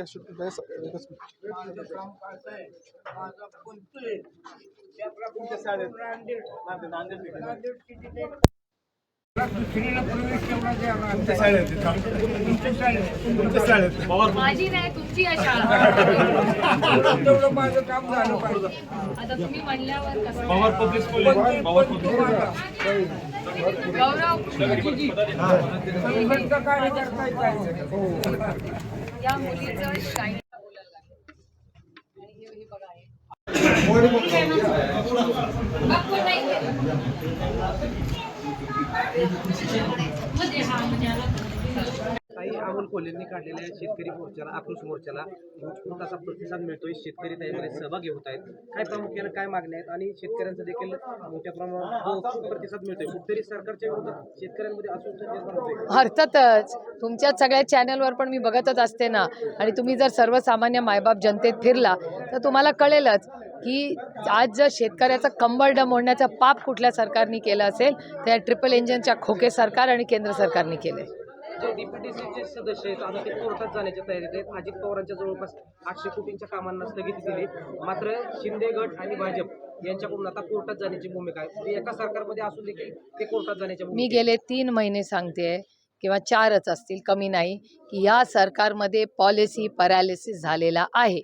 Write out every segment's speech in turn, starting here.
Cassette एकच माझं काम माझी नाही तुमची माझं काम झालं पाहिजे आता तुम्ही म्हणल्यावर पवार पब्लिक स्कूल पवार गौरव कार्यकर्ता या मुलीचं शाईन बोलायला लागेल. राहुल हे कोल्हेंनी काढलेल्या शेतकरी मोर्चाला आक्रोश मोर्चाला उत्स्फूर्त असा प्रतिसाद मिळतोय. शेतकरी त्यामध्ये सहभागी होत आहेत. काय प्रामुख्याने काय मागण्या आहेत? आणि शेतकऱ्यांचा देखील मोठ्या प्रमाणात प्रतिसाद मिळतोय. कुठेतरी सरकारच्या विरोधात शेतकऱ्यांमध्ये अस्वस्थ निर्माण होतोय. अर्थातच तुमच्या सगळ्या चॅनलवर पण मी बघतच असते ना. आणि तुम्ही जर सर्वसामान्य मायबाप जनतेत फिरला तर तुम्हाला कळेलच की आज जर शेतकऱ्याचं कंबळ मोडण्याचं पाप कुठल्या सरकारने केलं असेल त्या ट्रिपल इंजिनच्या खोके सरकार आणि केंद्र सरकारने केले जे डीपीटीसीचे सदस्य आहेत आता ते कोर्टात जाण्याच्या तयारीत आहेत. अजित पवारांच्या जवळपास आठशे कोटींच्या कामांना स्थगिती दिली मात्र शिंदे गट आणि भाजप यांच्याकडून आता कोर्टात जाण्याची भूमिका आहे. म्हणजे एका सरकारमध्ये असून देखील ते कोर्टात जाण्याच्या मी. गेले तीन महिने सांगते किंवा चारच असतील कमी नाही की या सरकारमध्ये पॉलिसी पॅरालिसिस झालेला आहे.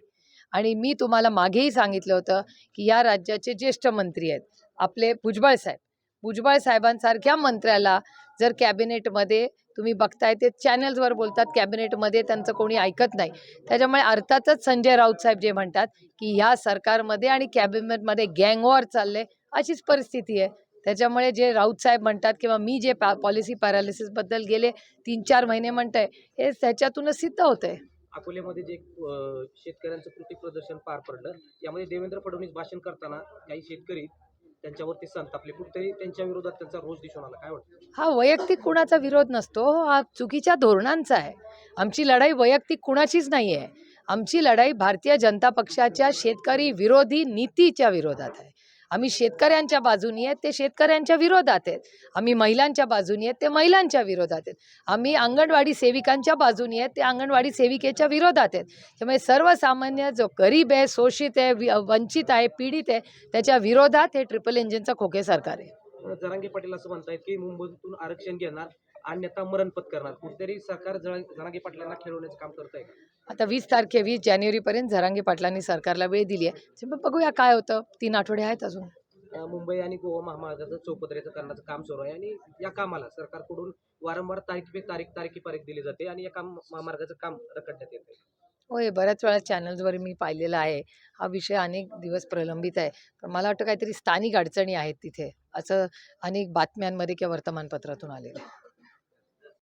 आणि मी तुम्हाला मागेही सांगितलं होतं की या राज्याचे ज्येष्ठ मंत्री आहेत. आपले भुजबळ साहेब. भुजबळ साहेबांसारख्या मंत्र्याला जर कॅबिनेटमध्ये तुम्ही बघताय ते चॅनल्सवर बोलतात कॅबिनेटमध्ये त्यांचं कोणी ऐकत नाही. त्याच्यामुळे अर्थातच संजय राऊत साहेब जे म्हणतात की ह्या सरकारमध्ये आणि कॅबिनेटमध्ये गँगवॉर चालले अशीच परिस्थिती आहे. त्याच्यामुळे जे राऊत साहेब म्हणतात किंवा मी जे पॅ पॉलिसी पॅरालिसिसबद्दल गेले तीन चार महिने म्हणतंय हे त्याच्यातूनच सिद्ध होतंय. अकोल्यामध्ये जे शेतकऱ्यांचं कृती प्रदर्शन पार पडलं यामध्ये देवेंद्र फडणवीस भाषण करताना काही शेतकरी त्यांच्यावरती संतापले कुठेतरी त्यांच्या विरोधात त्यांचा रोष दिसून आला. काय वाटतं? हा वैयक्तिक कुणाचा विरोध नसतो. हा चुकीच्या धोरणांचा आहे. आमची लढाई वैयक्तिक कुणाचीच नाही आहे आमची लढाई भारतीय जनता पक्षाच्या शेतकरी विरोधी नीतीच्या विरोधात आहे. आम्ही शेतकऱ्यांच्या बाजूनी आहेत ते शेतकऱ्यांच्या विरोधात आहेत. आम्ही महिलांच्या बाजूनी आहेत ते महिलांच्या विरोधात आहेत. आम्ही अंगणवाडी सेविकांच्या बाजूनी आहेत ते अंगणवाडी सेविकेच्या विरोधात आहेत. त्यामुळे सर्वसामान्य जो गरीब आहे शोषित आहे वंचित आहे पीडित आहे त्याच्या विरोधात हे ट्रिपल इंजिनचं खोके सरकार आहे. जरांगे पाटील असं म्हणतायत की मुंबईतून आरक्षण घेणार अन्यथा मरण पत्करणार कुठेतरी सरकार जरा- जरांगे पाटलांना खेळवण्याचं काम करत आहे का? आता वीस तारखे वीस जानेवारीपर्यंत झरांगे पाटलांनी सरकारला वेळ दिली आहे. त्यामुळे बघूया काय होतं. तीन आठवडे आहेत अजून. मुंबई आणि गोवा महामार्गाचं चौपदरीचं करण्याचं काम सुरू आहे आणि या कामाला सरकारकडून वारंवार तारीख पे तारीख तारीखी तारीख दिली जाते आणि या काम महामार्गाचं काम रखडण्यात येते. होय बऱ्याच वेळा चॅनल्सवर मी पाहिलेला आहे. हा विषय अनेक दिवस प्रलंबित आहे. पण मला वाटतं काहीतरी स्थानिक अडचणी आहेत तिथे असं अनेक बातम्यांमध्ये किंवा वर्तमानपत्रातून आलेलं आहे.